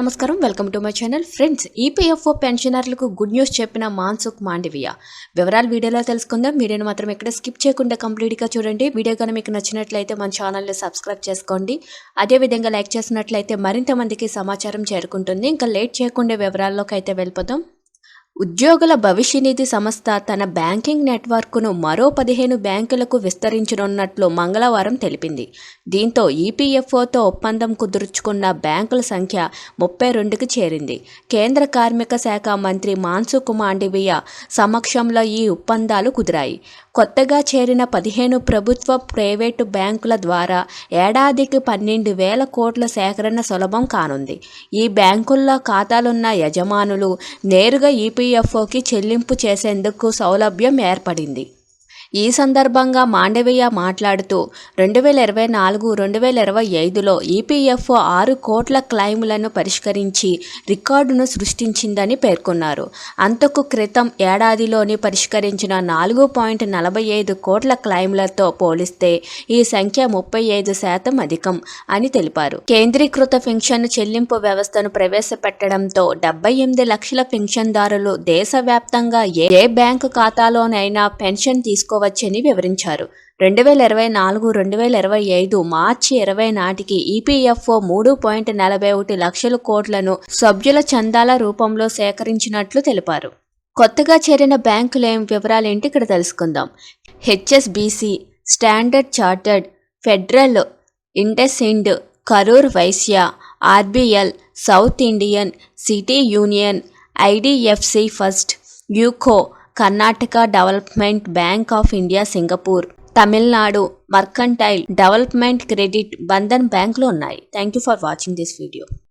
నమస్కారం welcome to my channel. Friends EPFO పెన్షనర్లకు good news చెప్పిన మాన్సుక్ మాండివియ. వివరాలు వీడియోలో తెలుసుకుందాం. వీడియోని మాత్రం ఎక్కడ స్కిప్ చేయకుండా కంప్లీట్గా చూడండి. వీడియో కానీ మీకు నచ్చినట్లయితే మన ఛానల్ని సబ్స్క్రైబ్ చేసుకోండి. అదేవిధంగా లైక్ చేసినట్లయితే మరింత మందికి సమాచారం చేరుకుంటుంది. ఇంకా లేట్ చేయకుండా వివరాల్లోకి అయితే వెళ్ళిపోదాం. ఉద్యోగుల భవిష్యనిధి సంస్థ తన బ్యాంకింగ్ నెట్వర్క్ను మరో పదిహేను బ్యాంకులకు విస్తరించనున్నట్లు మంగళవారం తెలిపింది. దీంతో ఈపీఎఫ్ఓతో ఒప్పందం కుదుర్చుకున్న బ్యాంకుల సంఖ్య ముప్పై రెండుకి చేరింది. కేంద్ర కార్మిక శాఖ మంత్రి మాన్సుఖ్ మాండవీయ సమక్షంలో ఈ ఒప్పందాలు కుదిరాయి. కొత్తగా చేరిన పదిహేను ప్రభుత్వ ప్రైవేటు బ్యాంకుల ద్వారా ఏడాదికి పన్నెండు వేల కోట్ల సేకరణ సులభం కానుంది. ఈ బ్యాంకుల్లో ఖాతాలున్న యజమానులు నేరుగా ఈపీఎఫ్ఓకి చెల్లింపు చేసేందుకు సౌలభ్యం ఏర్పడింది. ఈ సందర్భంగా మాండవీయ మాట్లాడుతూ రెండు వేల ఇరవై నాలుగు రెండు వేల ఇరవై ఐదులో ఈపీఎఫ్ఓ ఆరు కోట్ల క్లైములను పరిష్కరించి రికార్డును సృష్టించిందని పేర్కొన్నారు. అంతకు క్రితం ఏడాదిలోని పరిష్కరించిన నాలుగు పాయింట్ నలభై ఐదు కోట్ల క్లైములతో పోలిస్తే ఈ సంఖ్య ముప్పై ఐదు శాతం అధికం అని తెలిపారు. కేంద్రీకృత పెన్షన్ చెల్లింపు వ్యవస్థను ప్రవేశపెట్టడంతో డెబ్బై ఎనిమిది లక్షల పెన్షన్దారులు దేశవ్యాప్తంగా ఏ బ్యాంకు ఖాతాలోనైనా పెన్షన్ తీసుకో తీసుకోవచ్చని వివరించారు. రెండు వేల ఇరవై నాలుగు రెండు వేల ఇరవై ఐదు మార్చి ఇరవై నాటికి ఈపీఎఫ్ఓ మూడు పాయింట్ నలభై ఒకటి లక్షల కోట్లను సభ్యుల చందాల రూపంలో సేకరించినట్లు తెలిపారు. కొత్తగా చేరిన బ్యాంకుల ఏం వివరాలేంటి ఇక్కడ తెలుసుకుందాం. HSBC standard chartered federal IndusInd Karur Vysya RBL south Indian city union IDFC first UCO Karnataka development bank of India Singapore. Tamil Nadu mercantile development credit Bandhan బ్యాంకులు ఉన్నాయి. Thank you for watching this video.